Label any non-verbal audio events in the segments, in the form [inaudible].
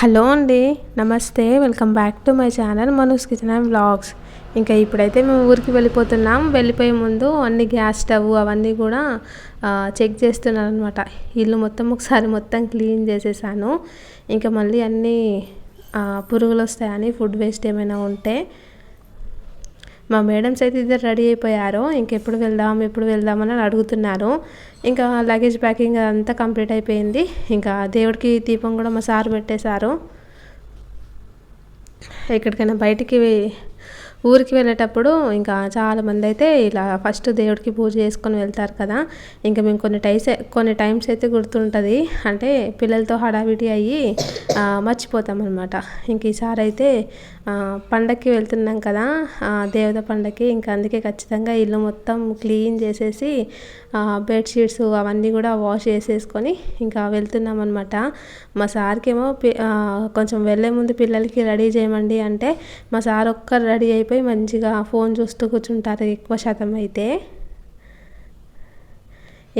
Hello అండి నమస్తే. Welcome back to my channel Manoj Kitchen and Vlogs. ఇంకా ఇప్పుడైతే మేము ఊరికి వెళ్ళిపోతున్నాం. వెళ్ళిపోయే ముందు అన్ని గ్యాస్ స్టవ్ అవన్నీ కూడా చెక్ చేస్తున్నాను అనమాట ఇల్లు మొత్తం ఒకసారి మొత్తం క్లీన్ చేసేసాను. ఇంకా మళ్ళీ అన్నీ పురుగులు వస్తాయని ఫుడ్ వేస్ట్ ఏమైనా ఉంటే మా మేడమ్స్ అయితే ఇద్దరు రెడీ అయిపోయారు. ఇంకెప్పుడు వెళ్దాం ఎప్పుడు వెళ్దామని అడుగుతున్నారు. ఇంకా లగేజ్ ప్యాకింగ్ అంతా కంప్లీట్ అయిపోయింది. ఇంకా దేవుడికి దీపం కూడా మా సార్ పెట్టేశారు. ఎక్కడికైనా బయటికి ఊరికి వెళ్ళేటప్పుడు ఇంకా చాలామంది అయితే ఇలా ఫస్ట్ దేవుడికి పూజ చేసుకొని వెళ్తారు కదా. ఇంకా మేము కొన్ని టైమ్స్ కొన్ని టైమ్స్ అయితే గుర్తుంటుంది. అంటే పిల్లలతో హడావిడి అయ్యి మర్చిపోతాం అనమాట ఇంక ఈసారి అయితే పండక్కి వెళ్తున్నాం కదా. దేవత పండక్కి. ఇంకా అందుకే ఖచ్చితంగా ఇల్లు మొత్తం క్లీన్ చేసేసి బెడ్షీట్స్ అవన్నీ కూడా వాష్ చేసేసుకొని ఇంకా వెళ్తున్నాం అనమాట మా సార్కేమో కొంచెం వెళ్ళే ముందు పిల్లలకి రెడీ చేయమండి అంటే మా సార్ ఒక్కరు రెడీ అయిపోయి మంచిగా ఫోన్ చూస్తూ కూర్చుంటారు ఎక్కువ శాతం అయితే.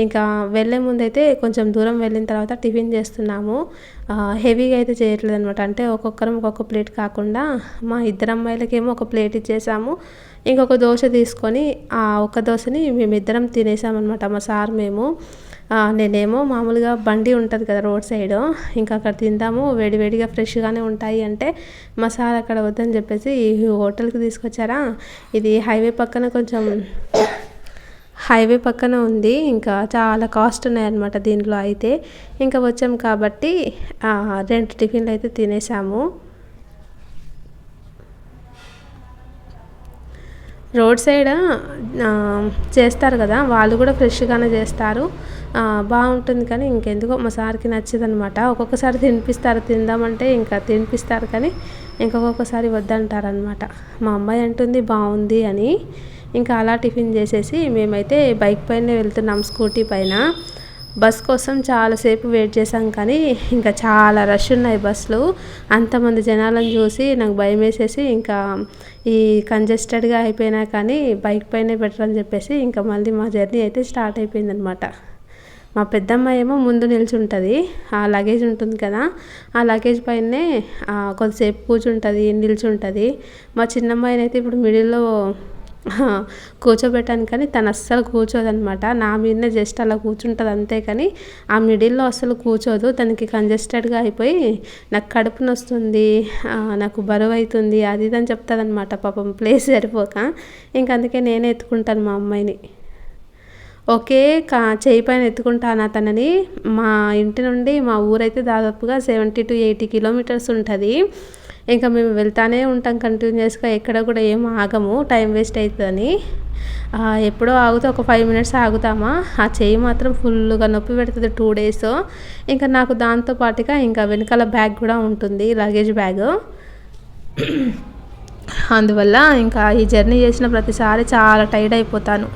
ఇంకా వెళ్ళే ముందైతే కొంచెం దూరం వెళ్ళిన తర్వాత టిఫిన్ చేస్తున్నాము. హెవీగా అయితే చేయట్లేదు అనమాట అంటే ఒక్కొక్కరం ఒక్కొక్క ప్లేట్ కాకుండా మా ఇద్దరు అమ్మాయిలకేమో ఒక ప్లేట్ ఇచ్చేసాము. ఇంకొక దోశ తీసుకొని ఆ ఒక దోశని మేమిద్దరం తినేసామన్నమాట మా సార్ మేము. నేనేమో మామూలుగా బండి ఉంటుంది కదా రోడ్ సైడ్ ఇంకా అక్కడ తిందాము వేడివేడిగా ఫ్రెష్గానే ఉంటాయి అంటే మా సార్ అక్కడ వద్దని చెప్పేసి ఈ హోటల్కి తీసుకొచ్చారా. ఇది హైవే పక్కన కొంచెం హైవే పక్కన ఉంది ఇంకా చాలా కాస్ట్ ఉన్నాయన్నమాట దీంట్లో అయితే. ఇంకా వచ్చాం కాబట్టి రెండు టిఫిన్లు అయితే తినేసాము. రోడ్ సైడ్ చేస్తారు కదా వాళ్ళు కూడా ఫ్రెష్గానే చేస్తారు. బాగుంటుంది కానీ ఇంకెందుకో మా సార్కి నచ్చదనమాట. ఒక్కొక్కసారి తినిపిస్తారు తిందామంటే ఇంకా తినిపిస్తారు కానీ ఇంకొకసారి వద్దంటారనమాట. మా అమ్మాయి అంటుంది బాగుంది అని. ఇంకా అలా టిఫిన్ చేసేసి మేమైతే బైక్ పైనే వెళ్తున్నాం స్కూటీ పైన. బస్ కోసం చాలాసేపు వెయిట్ చేసాం కానీ ఇంకా చాలా రష్ ఉన్నాయి బస్సులు. అంతమంది జనాలను చూసి నాకు భయం వేసేసి ఇంకా ఈ కంజెస్టెడ్గా అయిపోయినా కానీ బైక్ పైనే బెటర్ అని చెప్పేసి ఇంకా మళ్ళీ మా జర్నీ అయితే స్టార్ట్ అయిపోయిందనమాట. మా పెద్దమ్మాయి ఏమో ముందు నిల్చుంటుంది ఆ లగేజ్ ఉంటుంది కదా ఆ లగేజ్ పైనే కొద్దిసేపు కూర్చుంటుంది నిల్చుంటుంది. మా చిన్నమ్మాయిని అయితే ఇప్పుడు మిడిల్లో [laughs] కూర్చోబెట్టాను కానీ తను అస్సలు కూర్చోదనమాట నా మీదనే జస్ట్ అలా కూర్చుంటుంది అంతే కానీ ఆ మిడిల్లో అస్సలు కూర్చోదు. తనకి కంజెస్టెడ్గా అయిపోయి నాకు కడుపు నొస్తుంది నాకు బరువు అవుతుంది అది ఇది అని చెప్తుంది అనమాట పాపం ప్లేస్ సరిపోక. ఇంక అందుకే నేనే ఎత్తుకుంటాను మా అమ్మాయిని. ఒకే కా చేయి పైన ఎత్తుకుంటాను అతనని మా ఇంటి నుండి మా ఊరైతే దాదాపుగా సెవెంటీ టు ఎయిటీ కిలోమీటర్స్ ఉంటుంది. ఇంకా మేము వెళ్తానే ఉంటాం కంటిన్యూస్గా ఎక్కడ కూడా ఏం ఆగము టైం వేస్ట్ అవుతుందని ఎప్పుడో ఆగితే ఒక ఫైవ్ మినిట్స్ ఆగుతామా? ఆ చేయి మాత్రం ఫుల్గా నొప్పి పెడుతుంది టూ డేస్. ఇంకా నాకు దాంతో పాటుగా ఇంకా వెనకాల బ్యాగ్ కూడా ఉంటుంది లగేజ్ బ్యాగ్. అందువల్ల ఇంకా ఈ జర్నీ చేసిన ప్రతిసారి చాలా టైర్డ్ అయిపోతాను.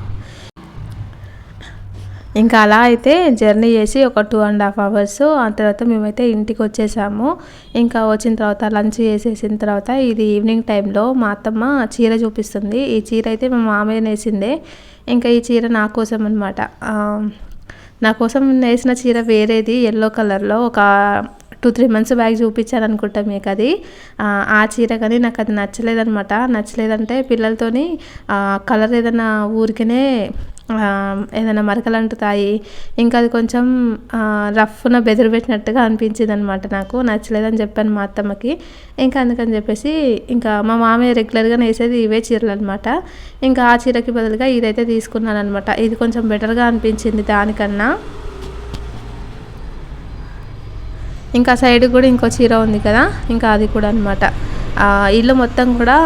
ఇంకా అలా అయితే జర్నీ చేసి ఒక టూ అండ్ హాఫ్ అవర్స్ ఆ తర్వాత మేమైతే ఇంటికి వచ్చేసాము. ఇంకా వచ్చిన తర్వాత లంచ్ చేసేసిన తర్వాత ఇది ఈవినింగ్ టైంలో మా అత్తమ్మ చీర చూపిస్తుంది. ఈ చీర అయితే మా మామయ్య నేసిందే. ఇంకా ఈ చీర నా కోసం అనమాట నా కోసం నేసిన చీర వేరేది ఎల్లో కలర్లో ఒక టూ త్రీ మంత్స్ బ్యాగ్ చూపించాను అనుకుంటా మీకు అది. ఆ, చీర కానీ నాకు అది నచ్చలేదనమాట నచ్చలేదంటే పిల్లలతోని కలర్ ఏదైనా ఊరికనే ఏదైనా మరకలు అంటుతాయి. ఇంకా అది కొంచెం రఫ్న బెదిరి పెట్టినట్టుగా అనిపించింది అనమాట నాకు. నచ్చలేదని చెప్పాను మా అత్తమ్మకి. ఇంకా అందుకని చెప్పేసి ఇంకా మా మామయ్య రెగ్యులర్గా వేసేది ఇవే చీరలు అనమాట ఇంకా ఆ చీరకి బదులుగా ఇదైతే తీసుకున్నాను అనమాట ఇది కొంచెం బెటర్గా అనిపించింది దానికన్నా. ఇంకా సైడ్ కూడా ఇంకో చీర ఉంది కదా ఇంకా అది కూడా అనమాట ఇల్లు మొత్తం కూడా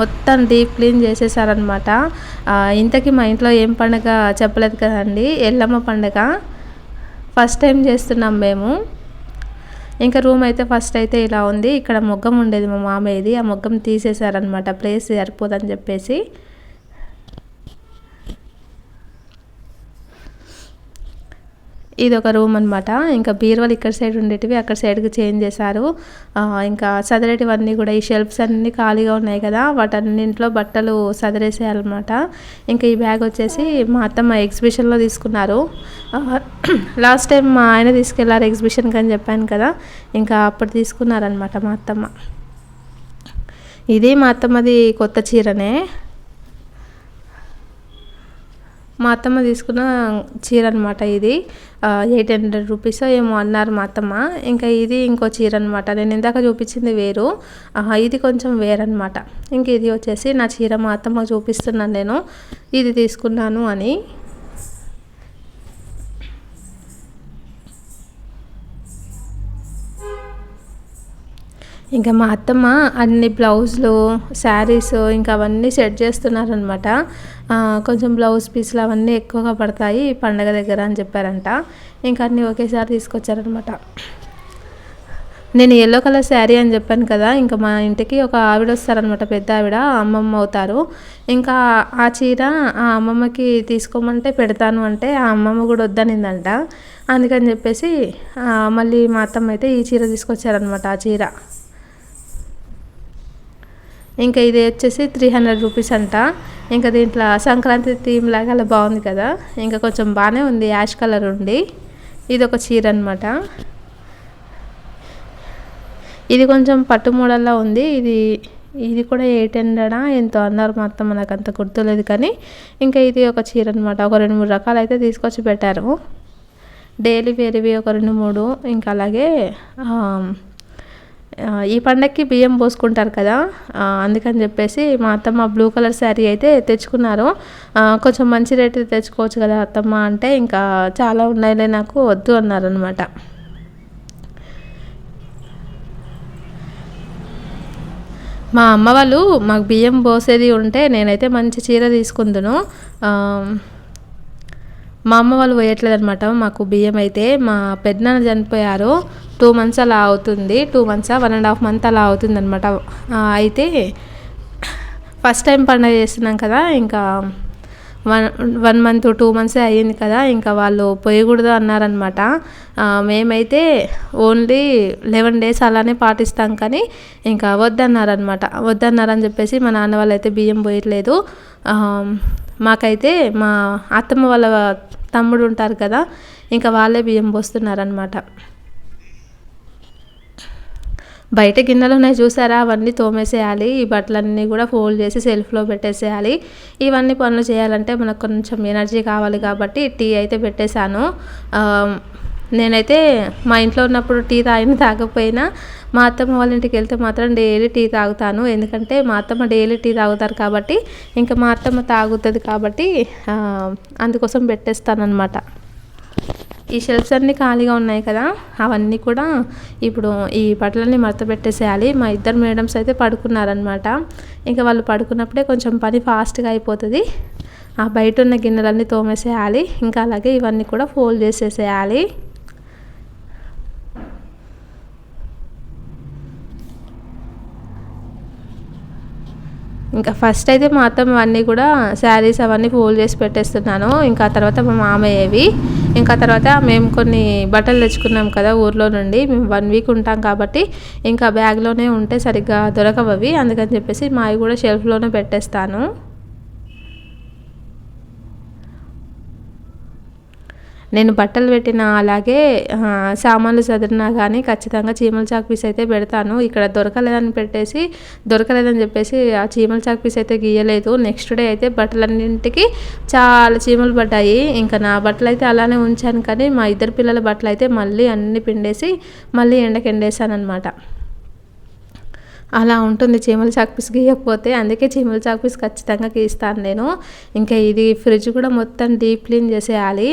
మొత్తం డీప్ క్లీన్ చేసేసారనమాట ఇంతకీ మా ఇంట్లో ఏం పండుగ చెప్పలేదు కదండి ఎల్లమ్మ పండుగ. ఫస్ట్ టైం చేస్తున్నాం మేము. ఇంకా రూమ్ అయితే ఫస్ట్ అయితే ఇలా ఉంది. ఇక్కడ మొగ్గం ఉండేది మా మామయ్యది. ఆ మొగ్గం తీసేశారనమాట ప్లేస్ సరిపోదని చెప్పేసి. ఇది ఒక రూమ్ అనమాట ఇంకా బీరువాలు ఇక్కడ సైడ్ ఉండేటివి అక్కడ సైడ్కి చేంజ్ చేశారు. ఇంకా సదరేటివన్నీ కూడా ఈ షెల్ఫ్స్ అన్నీ ఖాళీగా ఉన్నాయి కదా వాటన్నింట్లో బట్టలు సదరేసేయాలన్నమాట. ఇంకా ఈ బ్యాగ్ వచ్చేసి మా అత్తమ్మ ఎగ్జిబిషన్లో తీసుకున్నారు. లాస్ట్ టైం మా ఆయన తీసుకెళ్ళారు ఎగ్జిబిషన్కి అని చెప్పాను కదా ఇంకా అప్పుడు తీసుకున్నారనమాట మా అత్తమ్మ. ఇది మా అత్తమ్మది కొత్త చీరనే. మా అత్తమ్మ తీసుకున్న చీర అనమాట ఇది. ఎయిట్ హండ్రెడ్ రూపీస్ ఏమో అన్నారు మా అత్తమ్మ. ఇంకా ఇది ఇంకో చీర అనమాట నేను ఇందాక చూపించింది వేరు. ఇది కొంచెం వేరనమాట ఇంక ఇది వచ్చేసి నా చీర మా అత్తమ్మ చూపిస్తున్నాను నేను. ఇది తీసుకున్నాను అని. ఇంకా మా అత్తమ్మ అన్ని బ్లౌజులు శారీస్ ఇంకా అవన్నీ సెట్ చేస్తున్నారనమాట కొంచెం బ్లౌజ్ పీసులు అవన్నీ ఎక్కువగా పడతాయి పండగ దగ్గర అని చెప్పారంట. ఇంకా అన్నీ ఒకేసారి తీసుకొచ్చారనమాట నేను ఎల్లో కలర్ శారీ అని చెప్పాను కదా ఇంకా మా ఇంటికి ఒక ఆవిడ వస్తారనమాట పెద్ద ఆవిడ అమ్మమ్మ అవుతారు. ఇంకా ఆ చీర ఆ అమ్మమ్మకి తీసుకోమంటే పెడతాను అంటే ఆ అమ్మమ్మ కూడా వద్దనిందంట. అందుకని చెప్పేసి మళ్ళీ మా అత్తమ్మ అయితే ఈ చీర తీసుకొచ్చారనమాట ఆ చీర. ఇంకా ఇది వచ్చేసి త్రీ హండ్రెడ్ రూపీస్ అంట. ఇంకా దీంట్లో సంక్రాంతి థీమ్ లాగా అలా బాగుంది కదా. ఇంకా కొంచెం బాగానే ఉంది యాష్ కలర్ ఉండి ఇది ఒక చీర అనమాట ఇది కొంచెం పట్టు మోడల్లా ఉంది. ఇది ఇది కూడా ఎయిట్ హండ్రెడా ఎంతో అన్నారు మొత్తం మనకు అంత గుర్తులేదు కానీ ఇంకా ఇది ఒక చీర అనమాట ఒక రెండు మూడు రకాలు అయితే తీసుకొచ్చి పెట్టారు. డైలీ వేరేవి ఒక రెండు మూడు ఇంకా అలాగే ఈ పండక్కి బియ్యం పోసుకుంటారు కదా అందుకని చెప్పేసి మా అత్తమ్మ బ్లూ కలర్ శారీ అయితే తెచ్చుకున్నారు. కొంచెం మంచి రేటు తెచ్చుకోవచ్చు కదా అత్తమ్మ అంటే ఇంకా చాలా ఉన్నాయిలే నాకు వద్దు అన్నారనమాట మా అమ్మ వాళ్ళు మాకు బియ్యం పోసేది ఉంటే నేనైతే మంచి చీర తీసుకుందును. మా అమ్మ వాళ్ళు పోయట్లేదు అనమాట మాకు బియ్యం అయితే మా పెద్దనాన్న చనిపోయారు. టూ మంత్స్ అలా అవుతుంది. Two months one and half month అలా అవుతుంది అనమాట అయితే ఫస్ట్ టైం పండుగ చేస్తున్నాం కదా ఇంకా one one month two months అయ్యింది కదా ఇంకా వాళ్ళు పోయకూడదు అన్నారనమాట మేమైతే ఓన్లీ లెవెన్ డేస్ అలానే పాటిస్తాం కానీ ఇంకా వద్దన్నారనమాట వద్దన్నారని చెప్పేసి మా నాన్న వాళ్ళు అయితే బియ్యం పోయట్లేదు. మాకైతే మా అత్తమ్మ వాళ్ళ తమ్ముడు ఉంటారు కదా ఇంకా వాళ్ళే బియ్యం పోస్తున్నారనమాట బయట గిన్నెలు ఉన్నాయి చూసారా? అవన్నీ తోమేసేయాలి. ఈ బట్టలన్నీ కూడా ఫోల్డ్ చేసి సెల్ఫ్లో పెట్టేసేయాలి. ఇవన్నీ పనులు చేయాలంటే మనకు కొంచెం ఎనర్జీ కావాలి కాబట్టి టీ అయితే పెట్టేశాను. నేనైతే మా ఇంట్లో ఉన్నప్పుడు టీ తాగిన తాగకపోయినా మా అత్తమ్మ వాళ్ళ ఇంటికి వెళ్తే మాత్రం డైలీ టీ తాగుతాను. ఎందుకంటే మా అత్తమ్మ డైలీ టీ తాగుతారు కాబట్టి ఇంకా మా అత్తమ్మ తాగుతుంది కాబట్టి అందుకోసం పెట్టేస్తానమాట ఈ షెల్ఫ్స్ అన్నీ ఖాళీగా ఉన్నాయి కదా అవన్నీ కూడా ఇప్పుడు ఈ బట్టలన్నీ మడత పెట్టేసేయాలి. మా ఇద్దరు మేడమ్స్ అయితే పడుకున్నారనమాట ఇంకా వాళ్ళు పడుకున్నప్పుడే కొంచెం పని ఫాస్ట్గా అయిపోతుంది. ఆ బయట ఉన్న గిన్నెలన్నీ తోమేసేయాలి. ఇంకా అలాగే ఇవన్నీ కూడా ఫోల్డ్ చేసేసేయాలి. ఇంకా ఫస్ట్ అయితే మా అత్తమ్మ కూడా శారీస్ అవన్నీ ఫోల్డ్ చేసి పెట్టేస్తున్నాను. ఇంకా తర్వాత మా మామయ్యవి. ఇంకా తర్వాత మేము కొన్ని బట్టలు తెచ్చుకున్నాం కదా ఊర్లో నుండి. మేము వన్ వీక్ ఉంటాం కాబట్టి ఇంకా బ్యాగ్లోనే ఉంటే సరిగ్గా దొరకవవి. అందుకని చెప్పేసి మావి కూడా షెల్ఫ్లోనే పెట్టేస్తాను. నేను బట్టలు పెట్టిన అలాగే సామాన్లు చదివినా కానీ ఖచ్చితంగా చీమల చాక్ పీస్ అయితే పెడతాను. ఇక్కడ దొరకలేదని పెట్టేసి దొరకలేదని చెప్పేసి ఆ చీమల చాక్ పీస్ అయితే గీయలేదు. నెక్స్ట్ డే అయితే బట్టలన్నింటికి చాలా చీమలు పడ్డాయి. ఇంకా నా బట్టలు అయితే అలానే ఉంచాను కానీ మా ఇద్దరు పిల్లల బట్టలు అయితే మళ్ళీ అన్ని పిండేసి మళ్ళీ ఎండకి ఎండేసాను అనమాట అలా ఉంటుంది చీమల చాక్పీస్ గీయకపోతే. అందుకే చీమల చాక్పీస్ ఖచ్చితంగా గీస్తాను నేను. ఇంకా ఇది ఫ్రిడ్జ్ కూడా మొత్తం డీప్ క్లీన్ చేసేయాలి.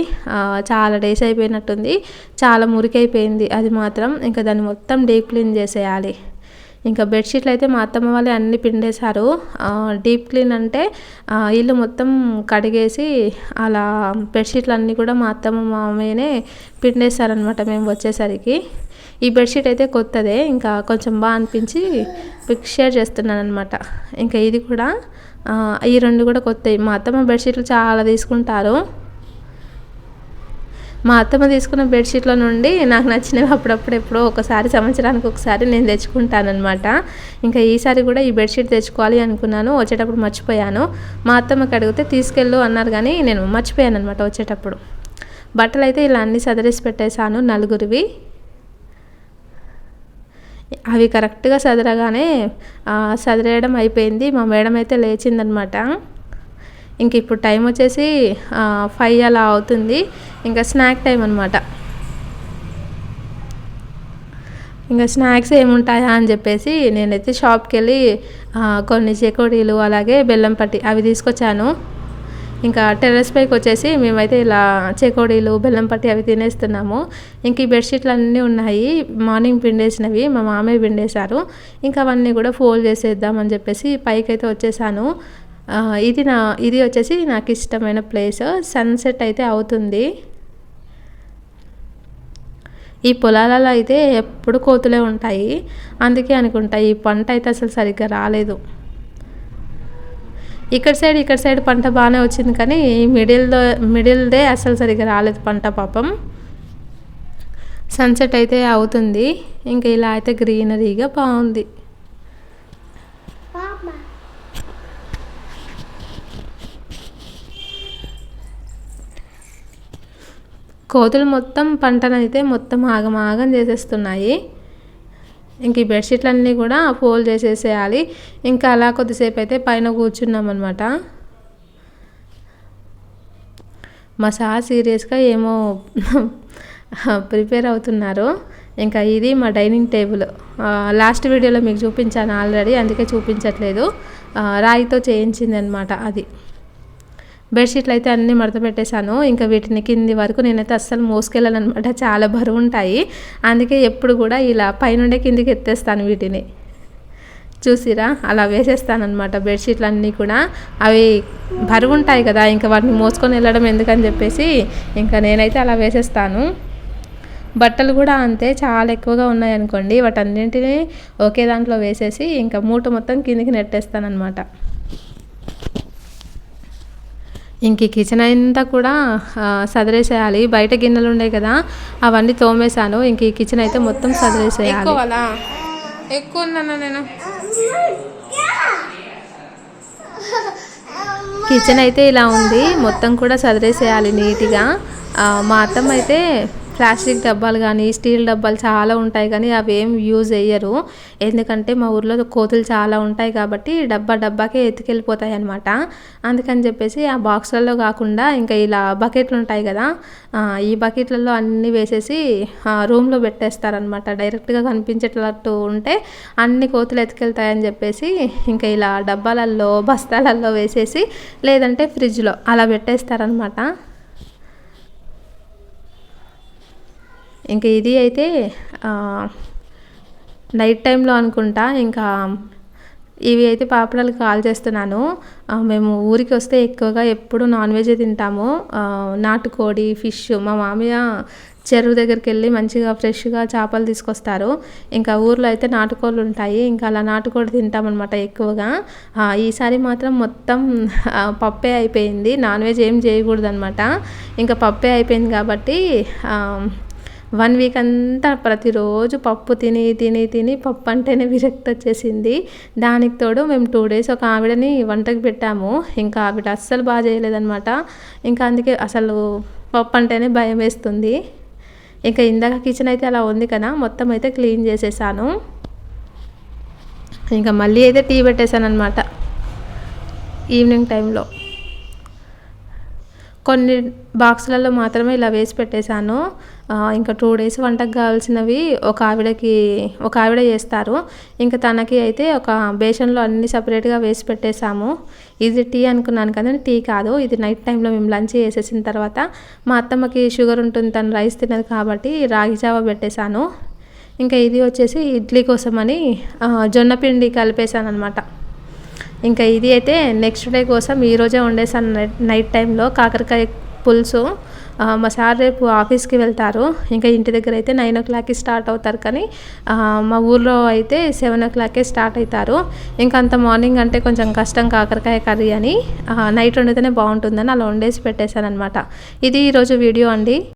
చాలా డేస్ అయిపోయినట్టుంది. చాలా మురికైపోయింది అది మాత్రం. ఇంకా దాన్ని మొత్తం డీప్ క్లీన్ చేసేయాలి. ఇంకా బెడ్షీట్లు అయితే మా అత్తమ్మ వాళ్ళే అన్ని పిండేశారు. డీప్ క్లీన్ అంటే ఇల్లు మొత్తం కడిగేసి అలా బెడ్షీట్లు అన్నీ కూడా మా అత్తమ్మ మామయ్యనే పిండేశారనమాట మేము వచ్చేసరికి. ఈ బెడ్షీట్ అయితే కొత్తదే ఇంకా కొంచెం బాగా అనిపించి పిక్ షేర్ చేస్తున్నాను అనమాట ఇంకా ఇది కూడా ఈ రెండు కూడా కొత్తవి మా అత్తమ్మ బెడ్షీట్లు చాలా తీసుకుంటారు. మా అత్తమ్మ తీసుకున్న బెడ్షీట్ల నుండి నాకు నచ్చినవి అప్పుడప్పుడు ఎప్పుడో ఒకసారి సంవత్సరానికి ఒకసారి నేను తెచ్చుకుంటానమాట ఇంకా ఈసారి కూడా ఈ బెడ్షీట్ తెచ్చుకోవాలి అనుకున్నాను వచ్చేటప్పుడు మర్చిపోయాను. మా అత్తమ్మకి అడిగితే తీసుకెళ్ళు అన్నారు కానీ నేను మర్చిపోయాను అనమాట వచ్చేటప్పుడు. బట్టలు అయితే ఇలా అన్ని సదరేసి పెట్టేశాను నలుగురివి. అవి కరెక్ట్గా సదరగానే సదిరేయడం అయిపోయింది. మా మేడం అయితే లేచిందనమాట. ఇంక ఇప్పుడు టైం వచ్చేసి ఫైవ్ అలా అవుతుంది. ఇంకా స్నాక్ టైం అనమాట. ఇంకా స్నాక్స్ ఏముంటాయా అని చెప్పేసి నేనైతే షాప్కి వెళ్ళి కొన్ని చెకోడీలు అలాగే బెల్లం పట్టి అవి తీసుకొచ్చాను. ఇంకా టెర్రస్ పైకి వచ్చేసి మేమైతే ఇలా చేకోడీలు బెల్లం పట్టి అవి తినేస్తున్నాము. ఇంక ఈ బెడ్షీట్లు అన్నీ ఉన్నాయి. మార్నింగ్ పిండేసినవి మా మామయ్య పిండేశారు. ఇంకా అవన్నీ కూడా ఫోల్డ్ చేసేద్దామని చెప్పేసి పైకి అయితే వచ్చేసాను ఇది నా ఇది వచ్చేసి నాకు ఇష్టమైన ప్లేస్. సన్సెట్ అయితే అవుతుంది. ఈ పొలాలలో అయితే ఎప్పుడు కోతులే ఉంటాయి. అందుకే అనుకుంటా ఈ పంట అయితే అసలు సరిగ్గా రాలేదు. ఇక్కడ సైడ్ ఇక్కడ సైడ్ పంట బాగానే వచ్చింది కానీ మిడిల్దో మిడిల్దే అసలు సరిగ్గా రాలేదు పంట పాపం. సన్సెట్ అయితే అవుతుంది. ఇంకా ఇలా అయితే గ్రీనరీగా బాగుంది. కోతులు మొత్తం పంటనైతే మొత్తం ఆగమాగం చేసేస్తున్నాయి. ఇంక ఈ బెడ్షీట్లన్నీ కూడా ఫోల్డ్ చేసేసేయాలి. ఇంకా అలా కొద్దిసేపు అయితే పైన కూర్చున్నాం అనమాట మా సార్ సీరియస్గా ఏమో [laughs] ప్రిపేర్ అవుతున్నారు. ఇంకా ఇది మా డైనింగ్ టేబుల్. లాస్ట్ వీడియోలో మీకు చూపించాను ఆల్రెడీ అందుకే చూపించట్లేదు. రాయితో చేయించింది అనమాట అది. బెడ్షీట్లు అయితే అన్నీ మడత పెట్టేశాను. ఇంకా వీటిని కింది వరకు నేనైతే అస్సలు మోసుకెళ్ళాలన్నమాట. చాలా బరువు ఉంటాయి. అందుకే ఎప్పుడు కూడా ఇలా పైనుండే కిందికి ఎత్తేస్తాను వీటిని. చూసిరా? అలా వేసేస్తానమాట బెడ్షీట్లు అన్నీ కూడా. అవి బరువు ఉంటాయి కదా ఇంకా వాటిని మోసుకొని వెళ్ళడం ఎందుకని చెప్పేసి ఇంకా నేనైతే అలా వేసేస్తాను. బట్టలు కూడా అంతే చాలా ఎక్కువగా ఉన్నాయనుకోండి వాటన్నింటినీ ఒకే దాంట్లో వేసేసి ఇంకా మూట మొత్తం కిందికి నెట్టేస్తానమాట ఇంక కిచెన్ అంతా కూడా సదిరేసేయాలి. బయట గిన్నెలు ఉన్నాయి కదా అవన్నీ తోమేశాను. ఇంక ఈ కిచెన్ అయితే మొత్తం సదిరేసేయాలి. ఎక్కువ నేను? కిచెన్ అయితే ఇలా ఉంది. మొత్తం కూడా సదిరేసేయాలి నీట్గా. మా అత్తమ్మ అయితే ప్లాస్టిక్ డబ్బాలు కానీ స్టీల్ డబ్బాలు చాలా ఉంటాయి కానీ అవి ఏం యూజ్ అయ్యరు ఎందుకంటే మా ఊర్లో కోతులు చాలా ఉంటాయి కాబట్టి డబ్బా డబ్బాకే ఎత్తుకెళ్ళిపోతాయి అనమాట అందుకని చెప్పేసి ఆ బాక్స్లలో కాకుండా ఇంకా ఇలా బకెట్లు ఉంటాయి కదా ఈ బకెట్లలో అన్నీ వేసేసి రూమ్లో పెట్టేస్తారనమాట డైరెక్ట్గా కనిపించేటట్టు ఉంటే అన్ని కోతులు ఎత్తుకెళ్తాయని చెప్పేసి ఇంకా ఇలా డబ్బాలల్లో బస్తాలల్లో వేసేసి లేదంటే ఫ్రిడ్జ్లో అలా పెట్టేస్తారనమాట ఇంకా ఇది అయితే నైట్ టైంలో అనుకుంటా. ఇంకా ఇవి అయితే పాపడాలు కాల్ చేస్తున్నాను. మేము ఊరికి వస్తే ఎక్కువగా ఎప్పుడు నాన్ వెజ్ తింటాము. నాటుకోడి ఫిష్ మా మామయ్య చెరువు దగ్గరికి వెళ్ళి మంచిగా ఫ్రెష్గా చేపలు తీసుకొస్తారు. ఇంకా ఊర్లో అయితే నాటుకోళ్ళు ఉంటాయి. ఇంకా అలా నాటుకోడి తింటామన్నమాట ఎక్కువగా. ఈసారి మాత్రం మొత్తం పప్పే అయిపోయింది. నాన్ వెజ్ ఏం చేయకూడదు అనమాట ఇంకా పప్పే అయిపోయింది కాబట్టి వన్ వీక్ అంతా ప్రతిరోజు పప్పు తిని తిని తిని పప్పు అంటేనే విరక్తి వచ్చేసింది. దానికి తోడు మేము టూ డేస్ ఒక ఆవిడని వంటకి పెట్టాము. ఇంకా ఆవిడ అస్సలు బాగా చేయలేదనమాట ఇంకా అందుకే అసలు పప్పు అంటేనే భయం వేస్తుంది. ఇంకా ఇందాక కిచెన్ అయితే అలా ఉంది కదా మొత్తం అయితే క్లీన్ చేసేసాను. ఇంకా మళ్ళీ అయితే టీ పెట్టేశాను అనమాట ఈవినింగ్ టైంలో కొన్ని బాక్సులలో మాత్రమే ఇలా వేసి పెట్టేశాను. ఇంకా టూ డేస్ వంటకు కావాల్సినవి ఒక ఆవిడకి ఒక ఆవిడ చేస్తారు. ఇంకా తనకి అయితే ఒక బేషన్లో అన్ని సపరేట్గా వేసి పెట్టేశాము. ఇది టీ అనుకున్నాను కదా టీ కాదు. ఇది నైట్ టైంలో మేము లంచ్ చేసేసిన తర్వాత మా అత్తమ్మకి షుగర్ ఉంటుంది తను రైస్ తినదు కాబట్టి రాగి జావ పెట్టేశాను. ఇంకా ఇది వచ్చేసి ఇడ్లీ కోసమని జొన్న పిండి కలిపేశాను అనమాట ఇంకా ఇది అయితే నెక్స్ట్ డే కోసం ఈరోజే వండేసాను నైట్ టైంలో కాకరకాయ పులుసు. మా సార్ రేపు ఆఫీస్కి వెళ్తారు. ఇంకా ఇంటి దగ్గర అయితే నైన్ ఓ క్లాక్కి స్టార్ట్ అవుతారు కానీ మా ఊర్లో అయితే సెవెన్ ఓ క్లాక్కే స్టార్ట్ అవుతారు. ఇంకా అంత మార్నింగ్ అంటే కొంచెం కష్టం కాకరకాయ కర్రీ అని. నైట్ వండితేనే బాగుంటుందని అలా వండేసి పెట్టేశాను అనమాట ఇది ఈరోజు వీడియో అండి.